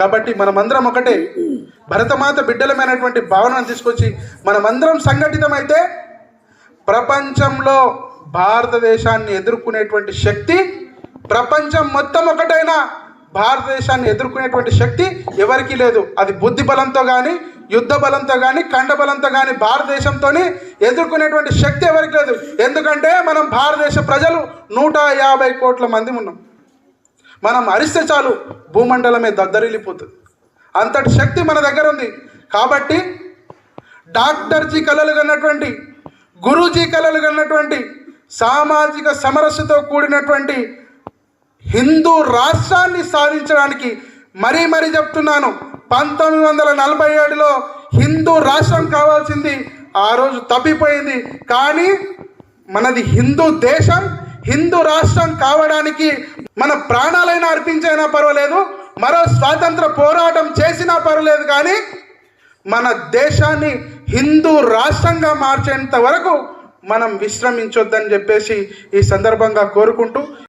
కాబట్టి మనమందరం ఒకటే. భరతమాత బిడ్డలమైనటువంటి భావనను తీసుకొచ్చి మనమందరం సంఘటితమైతే ప్రపంచంలో భారతదేశాన్ని ఎదుర్కొనేటువంటి శక్తి ప్రపంచం మొత్తం ఒకటైనా భారతదేశాన్ని ఎదుర్కొనేటువంటి శక్తి ఎవరికీ లేదు. అది బుద్ధి బలంతో కానీ యుద్ధ బలంతో కానీ కండ బలంతో కానీ భారతదేశంతో ఎదుర్కొనేటువంటి శక్తి ఎవరికి లేదు. ఎందుకంటే మనం భారతదేశ ప్రజలు నూట యాభై కోట్ల మంది ఉన్నాం. మనం అరిస్తే చాలు భూమండలమే దద్దరిల్లిపోతుంది. అంతటి శక్తి మన దగ్గర ఉంది. కాబట్టి డాక్టర్జీ కళలు కన్నటువంటి గురూజీ కళలు కన్నటువంటి సామాజిక సమరస్యతో కూడినటువంటి హిందూ రాష్ట్రాన్ని సాధించడానికి మరీ మరీ చెప్తున్నాను. పంతొమ్మిది వందల నలభై ఏడులో హిందూ రాష్ట్రం కావాల్సింది ఆ రోజు తప్పిపోయింది. కానీ మనది హిందూ దేశం హిందూ రాష్ట్రం కావడానికి మన ప్రాణాలైనా అర్పించైనా పర్వాలేదు మరో స్వాతంత్ర పోరాటం చేసినా పర్వాలేదు కానీ మన దేశాన్ని హిందూ రాష్ట్రంగా మార్చేంత వరకు మనం విశ్రమించొద్దని చెప్పేసి ఈ సందర్భంగా కోరుకుంటూ